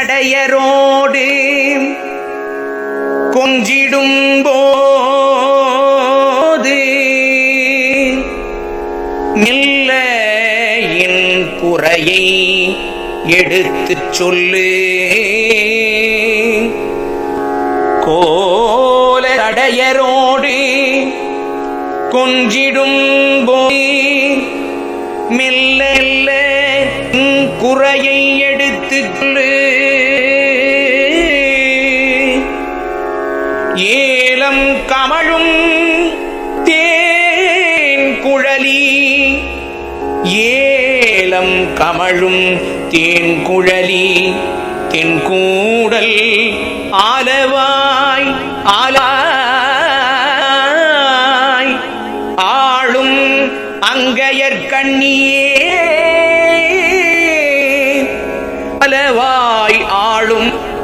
சடையரோடு கொஞ்சிடும் போது நில்ல என் குறையை எடுத்துச் சொல்லு. கோல தடையரோடு கொஞ்சிடும் போய் மெல்ல குறையை உன் குறையை ஏலம் கமழும் தேன் குழலி. ஏலம் கமழும் தேன் குழலி. தென்கூடல் ஆலவாய் ஆலாய். ஆளும் அங்கையர் கண்ணியே. ஆலவாய் ஆளும்